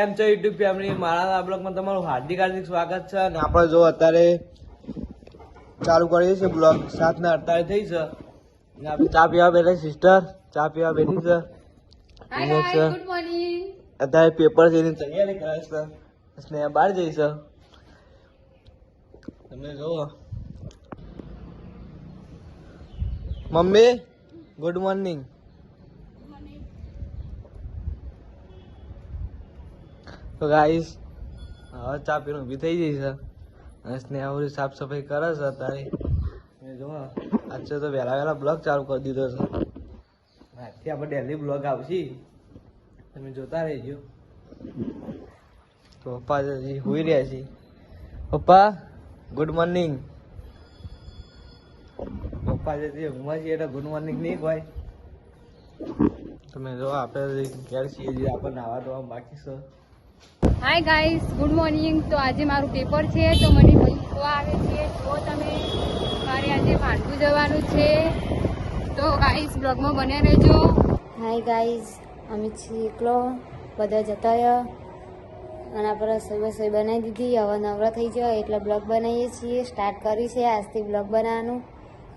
કેમ છો YouTube family મારા બ્લોગમાં તમારું હાર્દિક હાર્દિક સ્વાગત છે અને આપણે જો અત્યારે ચાલુ કરીએ છીએ બ્લોગ. સાત ને અડતાલીસ થઈ છે. અને આપણે ચા પીવા બેઠા સિસ્ટર ચા પીવા બેઠી છે. અત્યારે પેપર છે એની તૈયારી કરે છે. સ્નેહ બહાર જઈ છે. તમે જુઓ. મમ્મી ગુડ મોર્નિંગ તો ગાઈસ હવે ચા પીણું બી થઈ ગઈ છે. અને સ્નેહા ઓલી સાફ સફાઈ કરે છે અત્યારે. મેં જો આજે તો વહેલા વહેલા બ્લોગ ચાલુ કરી દીધો છે. આજથી આપણે ડેલી બ્લોગ આવશે. તમે જોતા રહેજો. તો પપ્પા હજી હોઈ રહ્યા છે. પપ્પા ગુડ મોર્નિંગ પપ્પા જતી ઊંઘમાં છીએ એટલે ગુડ મોર્નિંગ નહીં ભાઈ તમે જો આપણે ઘેર છીએ જે આપણે નાવા ધોવા બાકી છે. હાય ગાઈસ ગુડ મોર્નિંગ તો આજે મારું પેપર છે, તો મને તો આવે છે, તો તમે મારે આજે ભાંડું જવાનું છે. તો ગાઈસ બ્લોગમાં બન્યા રહેજો. હાય ગાઈઝ અમે છીએ એકલો, બધા જતા રહ્યા. અને આપણે રસોઈ બસોઈ બનાવી દીધી, હવે નવરા થઈ જાય એટલે બ્લોગ બનાવીએ છીએ. સ્ટાર્ટ કરી છે આજથી બ્લોગ બનાવવાનું.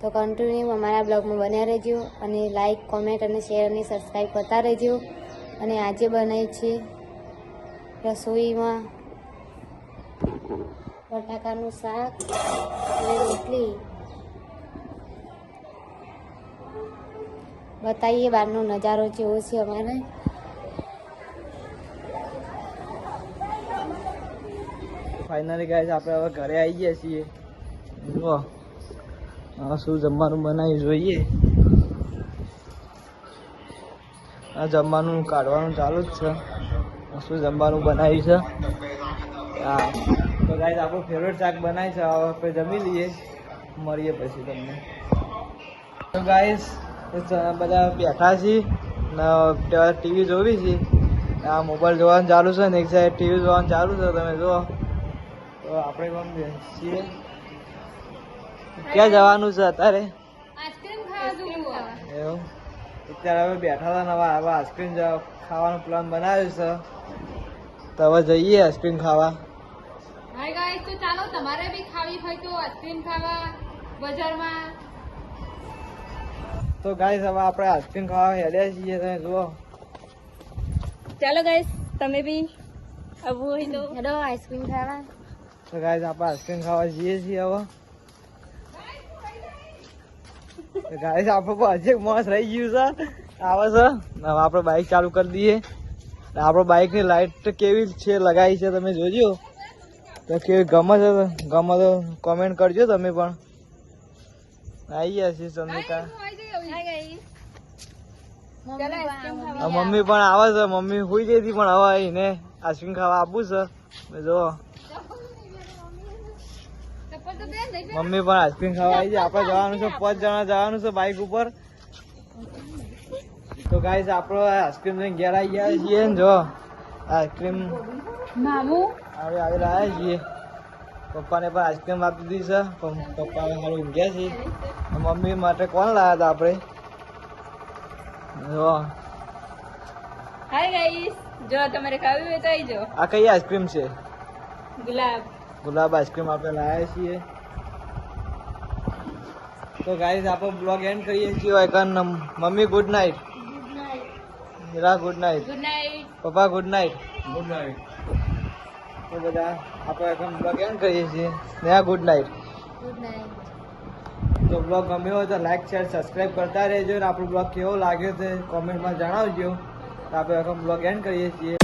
તો કન્ટિન્યુ અમારા બ્લોગમાં બન્યા રહેજો. અને લાઈક કોમેન્ટ અને શેર અને સબસ્ક્રાઈબ કરતા રહેજો. અને આજે બનાવી છે રસોઈમાં બટાકાનું શાક અને રોટલી. બતાવીએ બહારનો નજારો જેવો છે અમારે. ફાઇનલી ગાઈસ આપણે હવે ઘરે આવી ગયા છીએ. હવે શું જમવાનું બનાવી જોઈએ. આ જમવાનું કાઢવાનું ચાલુ જ છે. શું જમવાનું બનાવ્યું છે. હા. તો ગાય આપણું ફેવરેટ શાક બનાવી છે. હવે આપણે જમી લઈએ. મળીએ પછી તમને. તો ગાઈસ બધા બેઠા છીએ. ને ટીવી જોવી છે. આ મોબાઈલ જોવાનું ચાલુ છે ને એક સાઈડ ટીવી જોવાનું ચાલુ છે. તમે જુઓ. તો આપણે પણ છીએ ક્યાં જવાનું છે અત્યારે? એવું? અત્યારે હવે બેઠા હતા નવા હવે આઈસ્ક્રીમ ખાવાનો પ્લાન બનાવ્યો છે. તો હવે જઈએ આઈસ્ક્રીમ ખાવા. હાય ગાઈસ તો ચાલો તમારે બી ખાવી હોય તો આઈસ્ક્રીમ ખાવા બજારમાં. તો ગાઈસ હવે આપણે આઈસ્ક્રીમ ખાવા હેડ્યા છીએ તમે જુઓ. ચાલો ગાઈસ તમે બી આવું હોય તો. હેડો આઈસ્ક્રીમ ખાવા. તો ગાઈસ આપણે આઈસ્ક્રીમ ખાવા જઈએ છીએ હવે. તો ગાઈસ આપણે પણ હજી મસ્ત રહી ગયું છે. આવે છે. હવે આપણે બાઇક ચાલુ કરી દઈએ. આપણે બાઇકની લાઇટ કેવી છે લગાવી છે તમે જોજો. તો કેવી ગમે છે ગમે તો કોમેન્ટ કરજો તમે પણ. આવી ગયા છીએ ચંદ્રિકા મમ્મી પણ આવે છે. મમ્મી જઈ હતી પણ હવે એને આઈસ્ક્રીમ ખાવા આપું છે. જો મમ્મી પણ આઈસ્ક્રીમ ખાવા આવી જાય આપણે જવાનું છે પાંચ જણા જવાનું છે બાઇક ઉપર. તો ગાઈસ આપણે આઈસ્ક્રીમ લઈને ઘેર આવી ગયા છીએ ને જો. આઈસ્ક્રીમ મામુ? આવે આવેલા આવ્યા છીએ. પપ્પાને પણ આઈસ્ક્રીમ આપી દીધી છે. પપ્પા હવે હાલ ઊંઘ્યા છે. મમ્મી માટે કોણ લાવ્યા હતા આપણે? જો. હાય ગાઈસ જો તમારે ખાવી હોય તો આવી જાઓ. આ કઈ આઈસ્ક્રીમ છે? ગુલાબ. ગુલાબ આઈસ્ક્રીમ આપણે લાવ્યા છીએ. તો ગાઈઝ આપણે બ્લોગ એન્ડ કરીએ છીએ. એકન mummy good night Heera good night papa good night good night તો બધા આપણે એકન બ્લોગ એન્ડ કરીએ છીએ. Neha good night good night તો બ્લોગ ગમ્યો હોય તો લાઈક શેર સબસ્ક્રાઈબ કરતા રહેજો અને આપણો બ્લોગ કેવો લાગ્યો તે કોમેન્ટમાં જણાવજો. તો આપણે એકમ બ્લોગ એન્ડ કરીએ છીએ.